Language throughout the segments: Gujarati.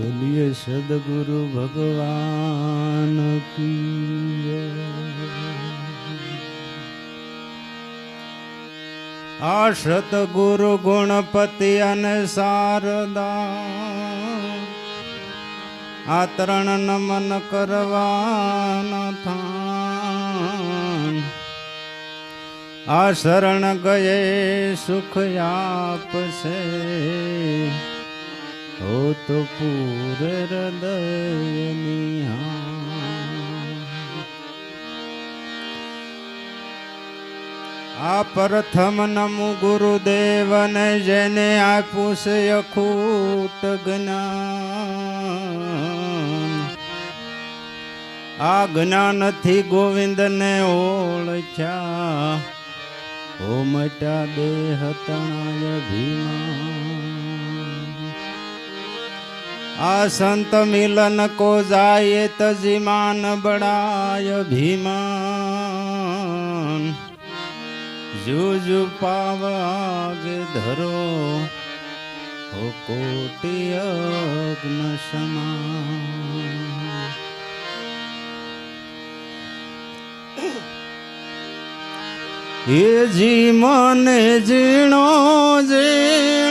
બોલીએ સદગુરુ ભગવાન કી. આ સતગુરુ ગુણપતિ અને શારદા આ ત્રણ નમન કરવાના થાન આ શરણ ગયે સુખ આપશે હો તો પૂરે આ પ્રથમ નમુ ગુરુદેવને જેને આપ્યું છે અખૂટ જ્ઞાન આ જ્ઞાનથી ગોવિંદને ઓળખ્યા ઓ મટા દેહ તણાય ભીમા આ સંત મિલન કો જાય તજીમાન બડાય ભીમાન. જુજુ પાવાગે ધરો હો કોટી અગ્ન સમા હે જી મને જીણો ઝીણો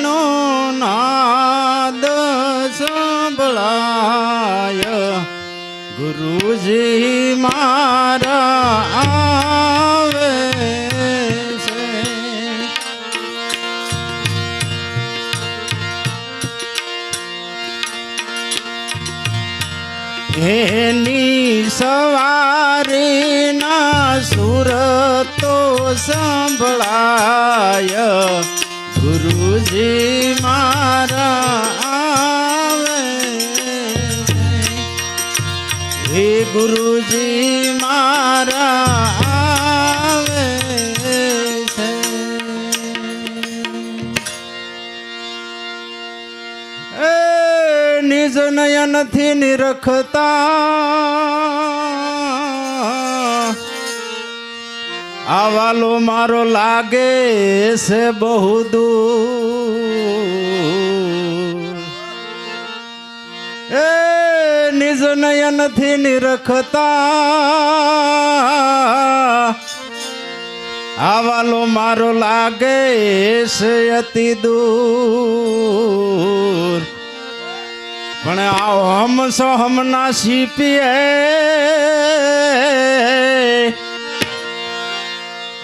ગુરુજી મારા આવે છે. એની સવારી ના સુરતો સંભળાય નયનથી નિરખતા. આવાલો મારો લાગે છે બહુ દૂર. એ નિજ નયનથી નિરખતા. આવાલો મારો લાગે છે અતિ દૂર. પણ આવો હમ સો હમ ના સીપીએ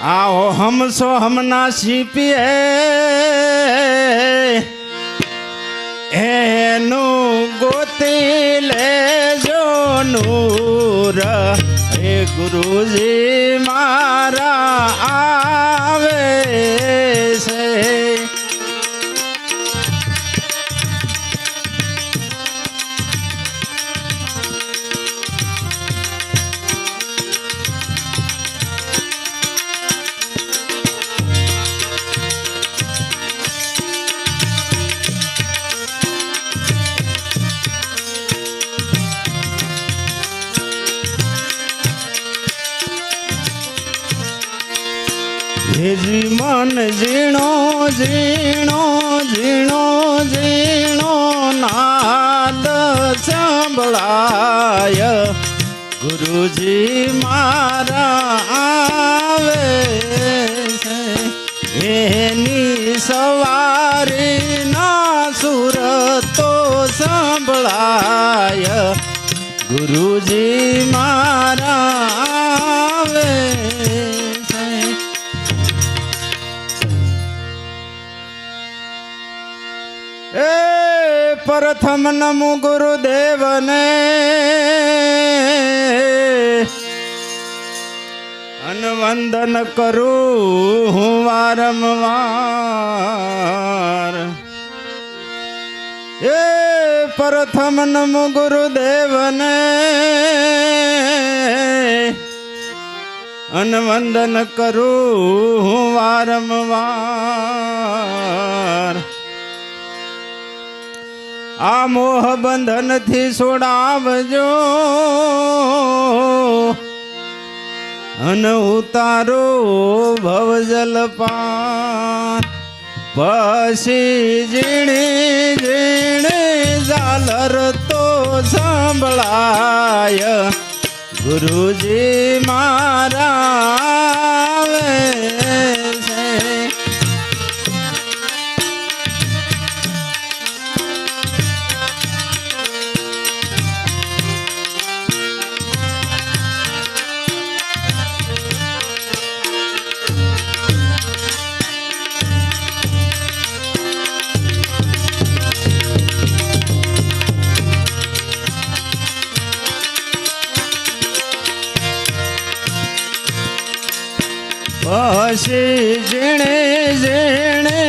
આવો હમ સો હમ ના સીપીએ એનું ગોતી લેજો નૂર. હે ગુરુજી મારા આવે હેજી મન ઝીણો ઝીણો ઝીણો ઝીણો નાદ સંભળાય. ગુરુજી મારા આવે છે. એની સવારી ના સુરતો સંભળાય. ગુરુજી મારા પ્રથમ નમો ગુરુદેવને. અનવંદન કરું હું વારંવાર. એ પ્રથમ નમો ગુરુદેવને. અનવંદન કરું હું વારંવાર. આ મોહ બંધનથી છોડાવજો. અન ઉતારો ભવજલ પાન પછી ઝીણી ઝીણી ઝાલર તો સંભળાય. ગુરુજી મારા પછી ઝીણે ઝીણે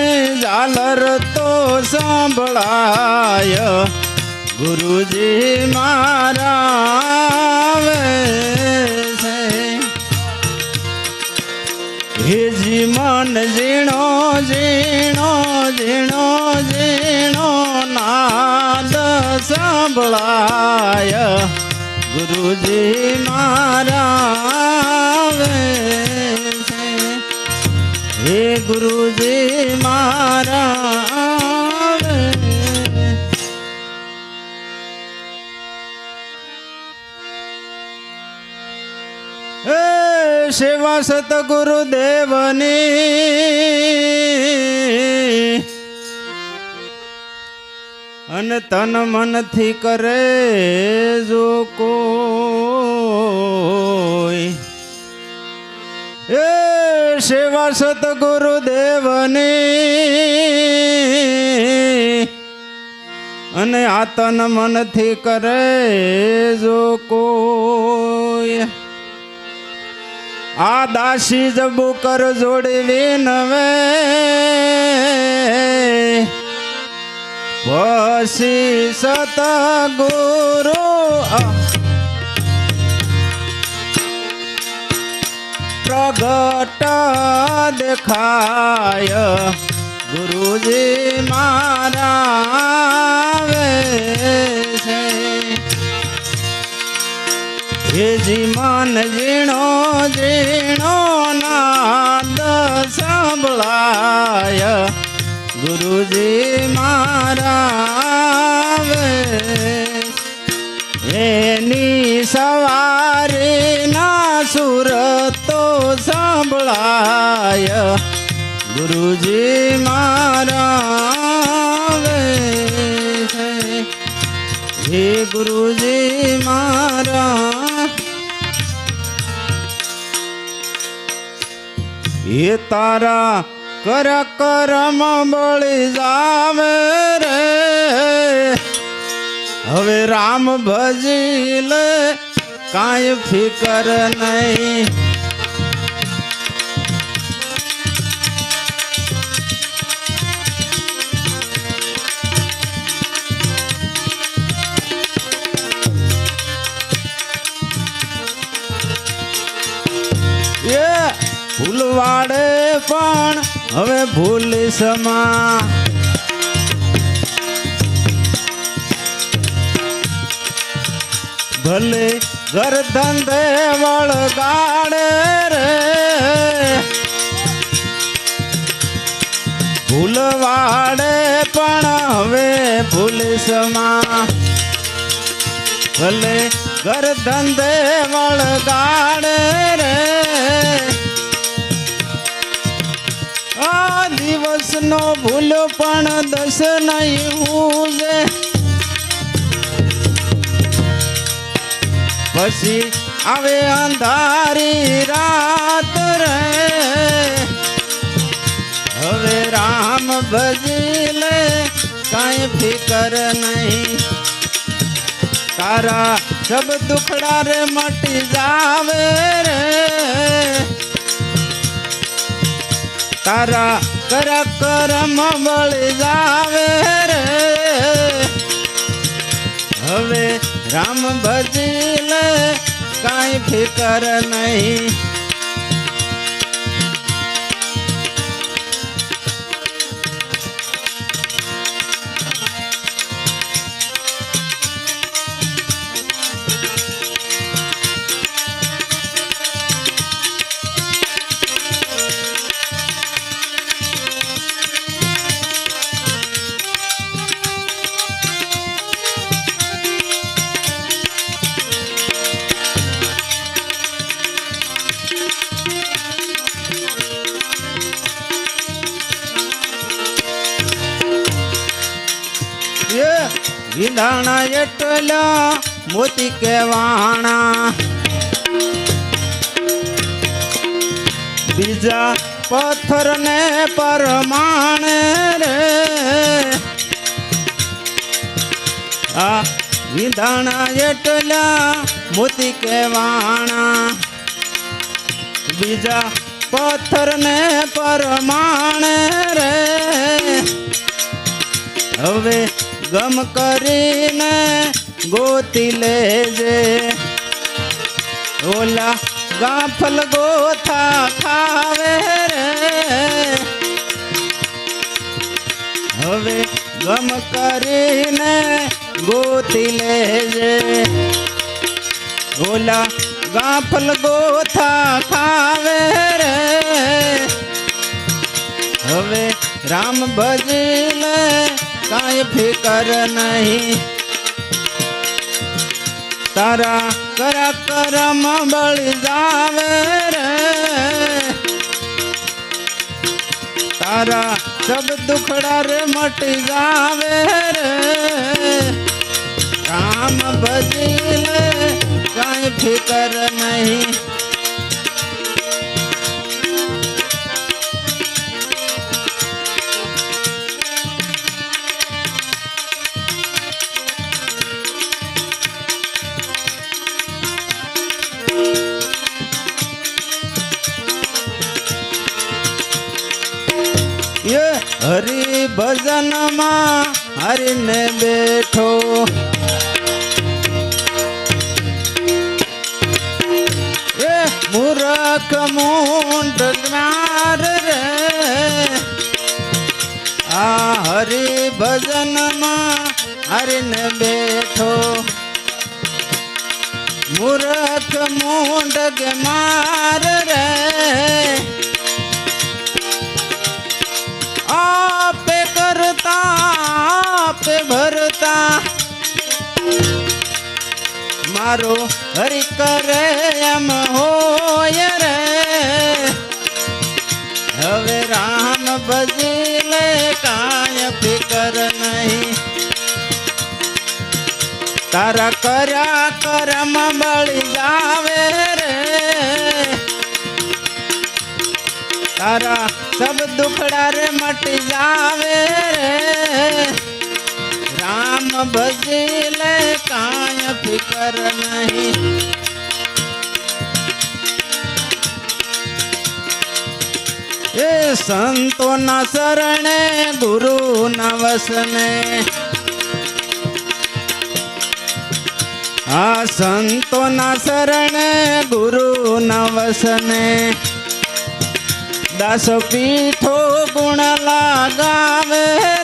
ઝાલર તો સાંભળાય. ગુરુજી મારા હેજી મન ઝીણો ઝીણો ઝીણો ઝીણો નાદ સાંભળાય. ગુરુજી મારા ગુરુજી મારા સેવા સતગુરુ દેવની અને તન મનથી કરે જો કોઈ એ સેવા સતગુરુ દેવની. અને આ તન મનથી કરે જો કોઈ. આ દાસી જબુ કર જોડવી નવે. પછી સતગુરુ પ્રગટ દેખાય. ગુરુજી મારા છે. હેજી મન ઝીણો ઝીણો નાદ સંભળાય. ગુરુજી મારા એની સવારી ના સુરતો સંભળાય. ગુરુજી મારા હે ગુરુજી મારા. એ તારા કર કરમ બળી જાવે રે. હવે રામ ભજી લે કાંઈ ફિકર નહીં. પણ હવે ભૂલ સમા. ભલે ઘર ધંધે વળગાડે રે. ભૂલવાડે પણ હવે ભૂલ સમા. ભલે ઘર ધંધે વળગાડે રે. દિવસનો ભૂલ પણ દસ નહીં હુજે પછી આવે અંધારી રાત રે. હવે રામ ભજી લે, કઈ ફિકર નહીં. તારા સબ દુખડા રે મટી જાવે રે. તારા કર કરમ બળી જાવે રે. હવે રામ ભજી લે કાંઈ ફિકર નહીં. વિધાણા એટલા મોતી કેવાણા બીજા પથ્થર ને પરમાણે રે. આ વિંધાણા એટલા મોતી કેવાણા બીજા પથ્થર ને પરમાણે રે. હવે ગમ કરીને ગોતી લેજે ઓલા ગાફલ ગોથા ખાવે રે હવે ગમ કરીને ગોતી લેજે ઓલા ગાફલ ગોથા ખાવે રે હવે રામ ભજીલે કાંઈ ફિકર નહીં. તારા કર કરમ બળી જાવે રે. તારા સબ દુખડા રે મટી જાવે રે. રામ ભજીલે કાંઈ ફિકર નહીં. હરિ ભજનમાં હરિને બેઠો. એ મૂરખ જ્ઞાર રે. આ હરિ ભજનમાં હરિને બેઠો. મૂરખ મૂંઢ જ્ઞાર રે. મારો હરિ કરે એમ હોય રે. હવે રામ બજી લે, કાંઈ ફિકર નહીં. તારા કર્યા કરમ બળી જાવે રે. તારા સબ દુખડા રે મટી જાવે રે. રામ ભજેલે કાંઈ ફિકર નહીં. એ સંતોના શરણે ગુરુ વસને. આ સંતોના શરણે ગુરુ વસને. દસ પીઠો ગુણ લાગાવે.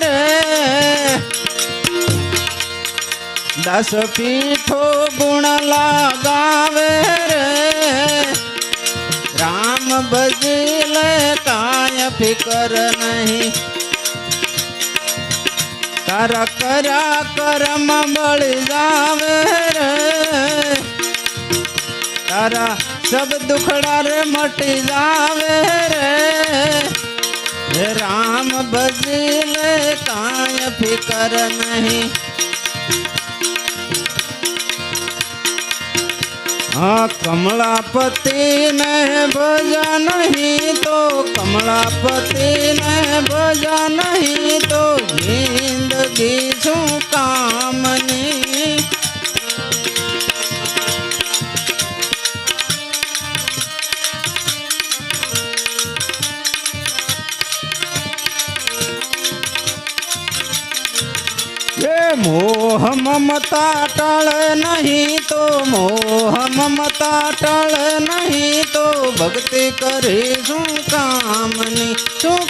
રે દસ પીઠો ગુણ લાગાવે રે રામ ભજીલે કાંઈ ફિકર નહીં તારા કર્યા કરમ બળી જાવે રે તારા સબ દુખડા રે મટી જાવે રે હે રામ ભજીલે કાંઈ ફિકર નહીં હા કમળાપતિ ને ભજા નહીં તો કમળાપતિ ને ભજા નહીં તો મમતા ટળે નહીં તો મોહ મમતા ટળે નહીં તો, ભક્તિ કરી શું કામની, શું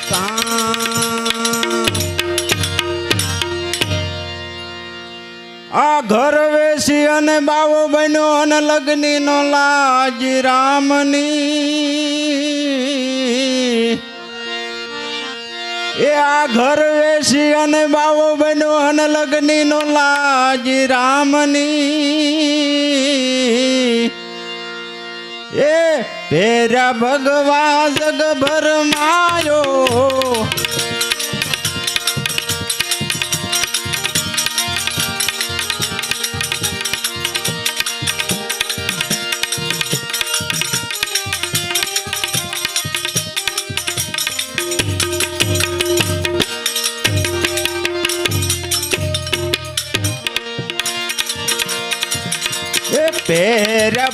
આ ઘર વેસી અને બાવો બન્યો અને લગ્ની નો લાજ રામની. એ આ ઘર વેસી અને બાવો બન્યો અને લગ્ની નો લાજ રામની. એ પેરા ભગવા જગભર માયો.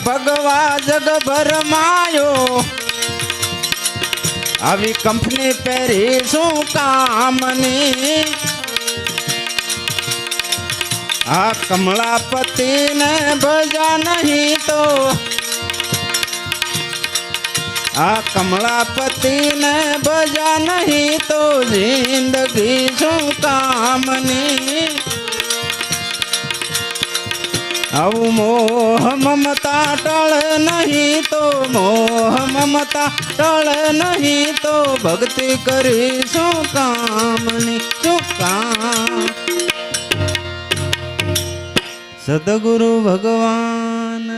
ભગવા જગ ભરમાયો આવી કંપની પહેરી શું કામની? આ કમળાપતિને ભજા નહીં તો. આ કમળાપતિને ભજા નહીં તો. જિંદગી શું કામની? આવું મોહ મમતા ટળે નહીં તો મોહ મમતા ટળે નહીં તો ભક્તિ કરી શું કામની, શું કામ? સદગુરુ ભગવાન